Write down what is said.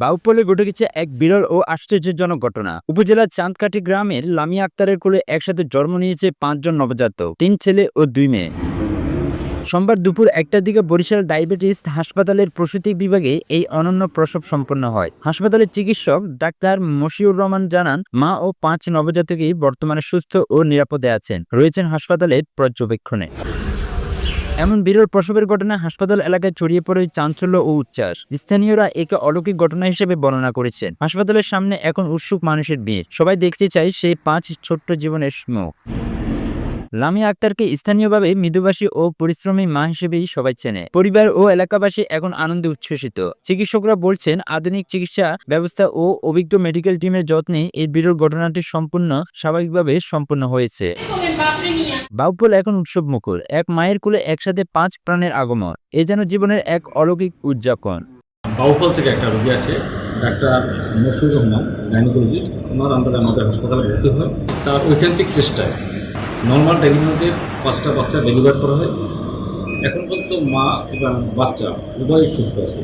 বাউপলে ঘটে গেছে এক বিরল ও আশ্চর্যজনক ঘটনা। উপজেলার চাঁদকাটি গ্রামের লামিয়া আক্তারের কোলে একসাথে জন্ম নিয়েছে পাঁচজন নবজাতক, তিন ছেলে ও দুই মেয়ে। সোমবার দুপুর একটার দিকে বরিশাল ডায়াবেটিস হাসপাতালের প্রসূতি বিভাগে এই অনন্য প্রসব সম্পন্ন হয়। হাসপাতালের চিকিৎসক ডাক্তার মশিউর রহমান জানান, মা ও পাঁচ নবজাতকই বর্তমানে সুস্থ ও নিরাপদে আছেন, রয়েছেন হাসপাতালের পর্যবেক্ষণে। এমন বিরল প্রসবের ঘটনা হাসপাতাল এলাকায় ছড়িয়ে পড়ে চাঞ্চল্য ও উচ্ছ্বাস। স্থানীয়রা একে অলৌকিক ঘটনা হিসেবে বর্ণনা করেছেন। হাসপাতালের সামনে এখন উৎসুক মানুষের ভিড়। সবাই দেখতে চায় সেই পাঁচ ছোট্ট জীবনের মুখ লামিয়া আক্তারকে স্থানীয়ভাবে মৃদুবাসী ও পরিশ্রমী মা হিসেবেই সবাই চেনে। পরিবার ও এলাকাবাসী এখন আনন্দে উচ্ছ্বসিত। চিকিৎসকরা বলছেন, আধুনিক চিকিৎসা ব্যবস্থা ও অভিজ্ঞ মেডিকেল টিমের যত্নে এই বিরল ঘটনাটি সম্পূর্ণ স্বাভাবিকভাবে সম্পন্ন হয়েছে। বাউপল এখন উৎসব মুখর এক মায়ের কোলে একসাথে পাঁচ প্রাণের আগমন। এ যেন জীবনের এক অলৌকিক উদযাপন। বাউফল থেকে একটা রোগী আসে, ডাক্তার মশুর রহমান গাইনোকোলজিস্ট ওনার আন্ডারে আমাদের হাসপাতালে ভর্তি হয়। তার ঐকান্তিক চেষ্টায় নর্মাল ডেলিভারিতে পাঁচটা বাচ্চা ডেলিভার করা হয়। এখন পর্যন্ত মা এবং বাচ্চা উভয়ই সুস্থ আছে।